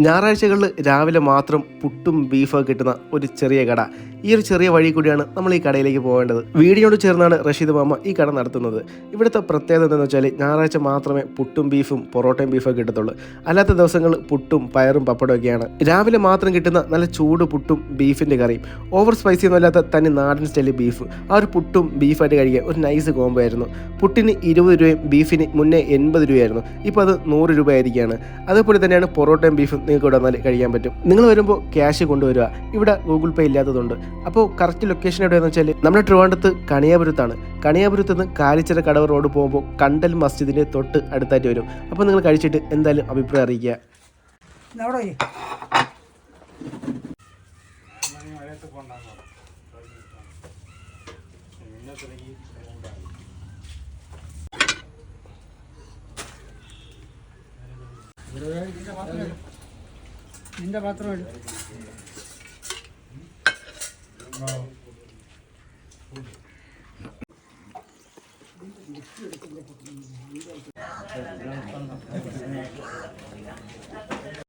ഞായറാഴ്ചകളിൽ രാവിലെ മാത്രം പുട്ടും ബീഫൊക്കെ കിട്ടുന്ന ഒരു ചെറിയ കട. ഈ ഒരു ചെറിയ വഴി കൂടിയാണ് നമ്മൾ ഈ കടയിലേക്ക് പോകേണ്ടത്. വീടിനോട് ചേർന്നാണ് റഷീദ് മാമ ഈ കട നടത്തുന്നത്. ഇവിടുത്തെ പ്രത്യേകത എന്താണെന്ന് വെച്ചാൽ ഞായറാഴ്ച മാത്രമേ പുട്ടും ബീഫും പൊറോട്ടയും ബീഫൊക്കെ കിട്ടത്തുള്ളൂ. അല്ലാത്ത ദിവസങ്ങൾ പുട്ടും പയറും പപ്പടവും ഒക്കെയാണ്. രാവിലെ മാത്രം കിട്ടുന്ന നല്ല ചൂട് പുട്ടും ബീഫിന്റെ കറിയും. ഓവർ സ്പൈസി ഒന്നും അല്ലാത്ത തനി നാടൻ സ്റ്റൈലിൽ ബീഫ്. ആ ഒരു പുട്ടും ബീഫായിട്ട് കഴിക്കുക ഒരു നൈസ് കോംബോ ആയിരുന്നു. പുട്ടിന് ഇരുപത് രൂപയും ബീഫിന് മുന്നേ എൺപത് രൂപയായിരുന്നു. ഇപ്പോൾ അത് നൂറ് രൂപ ആയിരിക്കുകയാണ് അതേപോലെ തന്നെയാണ് പൊറോട്ടയും ബീഫും നിങ്ങൾക്ക് ഇവിടെ വന്നാൽ കഴിക്കാൻ പറ്റും. നിങ്ങൾ വരുമ്പോൾ ക്യാഷ് കൊണ്ടുവരിക. ഇവിടെ ഗൂഗിൾ പേ ഇല്ലാത്തതുണ്ട്. അപ്പോൾ കറക്റ്റ് ലൊക്കേഷൻ എവിടെയാണെന്ന് വെച്ചാൽ നമ്മുടെ ട്രിവാൻഡത്ത് കണിയാപുരത്താണ്. കണിയാപുരത്ത് നിന്ന് കാലിച്ചിറ കടവ് റോഡ് പോകുമ്പോൾ കണ്ടൽ മസ്ജിദിന്റെ തൊട്ട് അടുത്തായിട്ട് വരും. അപ്പോൾ നിങ്ങൾ കഴിച്ചിട്ട് എന്തായാലും അഭിപ്രായം അറിയിക്കുക. Gracias. നിന്റെ പാത്രം എടു.